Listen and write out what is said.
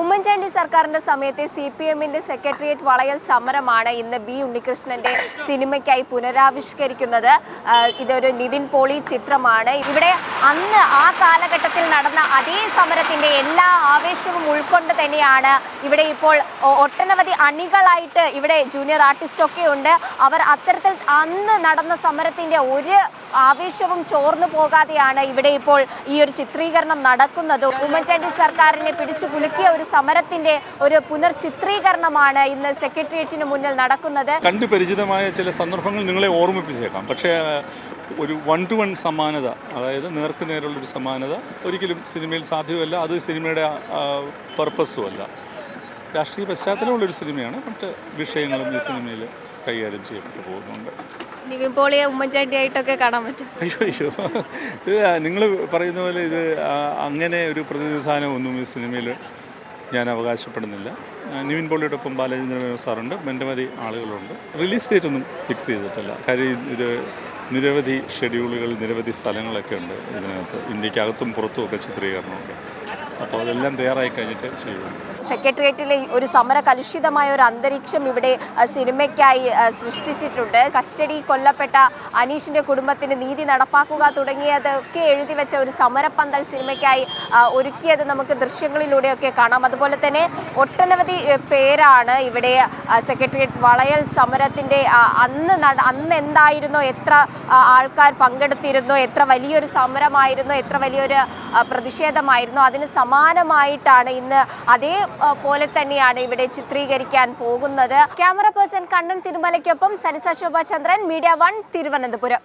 ഉമ്മൻചാണ്ടി സർക്കാരിന്റെ സമയത്തെ C P എമ്മിന്റെ സെക്രട്ടേറിയറ്റ് വളയൽ സമരമാണ് ഇന്ന് ബി ഉണ്ണികൃഷ്ണന്റെ സിനിമയ്ക്കായി പുനരാവിഷ്കരിക്കുന്നത്. ഇതൊരു നിവിൻ പോളി ചിത്രമാണ്. ഇവിടെ അന്ന് ആ കാലഘട്ടത്തിൽ നടന്ന അതേ സമരത്തിന്റെ എല്ലാ ആവേശവും ഉൾക്കൊണ്ട് തന്നെയാണ് ഇവിടെ ഇപ്പോൾ ഒട്ടനവധി അണികളായിട്ട് ഇവിടെ ജൂനിയർ ആർട്ടിസ്റ്റ് ഒക്കെ ഉണ്ട്. അവർ അത്തരത്തിൽ അന്ന് നടന്ന സമരത്തിന്റെ ഒരു ആവേശവും ചോർന്നു പോകാതെയാണ് ഇവിടെ ഇപ്പോൾ ഈ ഒരു ചിത്രീകരണം നടക്കുന്നത്. ഉമ്മൻചാണ്ടി സർക്കാരിനെ പിടിച്ചു കുലുക്കിയ ഒരു സമരത്തിന്റെ ഒരു പുനർചിത്രീകരണമാണ് ഇന്ന് സെക്രട്ടേറിയറ്റിന് മുന്നിൽ നടക്കുന്നത്. കണ്ടു പരിചിതമായ ചില സന്ദർഭങ്ങൾ നിങ്ങളെ ഓർമ്മിപ്പിച്ചേക്കാം. പക്ഷേ ഒരു വൺ ടു വൺ സമാനത അതായത് നേർക്ക് നേരുള്ളൊരു സമാനത ഒരിക്കലും സിനിമയിൽ സാധ്യമല്ല. അത് സിനിമയുടെ പർപ്പസും അല്ല രാഷ്ട്രീയ പശ്ചാത്തലമുള്ളൊരു സിനിമയാണ്. മറ്റ് വിഷയങ്ങളും ഈ സിനിമയിൽ കൈകാര്യം ചെയ്യപ്പെട്ടു പോകുന്നുണ്ട്. നിവിൻ പോളിയെ ഉമ്മൻചാണ്ടി ആയിട്ടൊക്കെ കാണാൻ പറ്റും. അയ്യോ അയ്യോ. ഇത് നിങ്ങൾ പറയുന്ന പോലെ ഇത് അങ്ങനെ ഒരു പ്രതിനിധാനം ഒന്നും ഈ സിനിമയിൽ ഞാൻ അവകാശപ്പെടുന്നില്ല. നിവിൻ പോളിയുടെ ഒപ്പം ബാലചന്ദ്ര മേനോൻ സാറുണ്ട് ബന്ധമതി ആളുകളുണ്ട്. റിലീസ് ഡേറ്റ് ഒന്നും ഫിക്സ് ചെയ്തിട്ടില്ല. കാര്യം ഇത് നിരവധി ഷെഡ്യൂളുകൾ നിരവധി സ്ഥലങ്ങളൊക്കെ ഉണ്ട് ഇതിനകത്ത്. ഇന്ത്യക്കകത്തും പുറത്തും ഒക്കെ ചിത്രീകരണമുണ്ട് അപ്പോൾ അതെല്ലാം തയ്യാറായി കഴിഞ്ഞിട്ട് ചെയ്യും സെക്രട്ടേറിയറ്റിലെ ഒരു സമര കലുഷിതമായ ഒരു അന്തരീക്ഷം ഇവിടെ സിനിമയ്ക്കായി സൃഷ്ടിച്ചിട്ടുണ്ട്. കസ്റ്റഡി കൊല്ലപ്പെട്ട അനീഷിന്റെ കുടുംബത്തിന് നീതി നടപ്പാക്കുക തുടങ്ങിയതൊക്കെ എഴുതി വെച്ച ഒരു സമരപ്പന്തൽ സിനിമയ്ക്കായി ഒരുക്കിയത് നമുക്ക് ദൃശ്യങ്ങളിലൂടെയൊക്കെ കാണാം. അതുപോലെ തന്നെ ഒട്ടനവധി പേരാണ് ഇവിടെ സെക്രട്ടേറിയറ്റ് വളയൽ സമരത്തിന്റെ അന്ന് നട അന്ന് എന്തായിരുന്നോ എത്ര ആൾക്കാർ പങ്കെടുത്തിരുന്നോ എത്ര വലിയൊരു സമരമായിരുന്നോ എത്ര വലിയൊരു പ്രതിഷേധമായിരുന്നോ അതിന് സമാനമായിട്ടാണ് ഇന്ന് അതേപോലെ പോലെ തന്നെയാണ് ഇവിടെ ചിത്രീകരിക്കാൻ പോകുന്നത്. ക്യാമറ പേഴ്സൺ കണ്ണൻ തിരുമലയ്ക്കൊപ്പം സരിസ ശോഭ ചന്ദ്രൻ മീഡിയ വൺ തിരുവനന്തപുരം.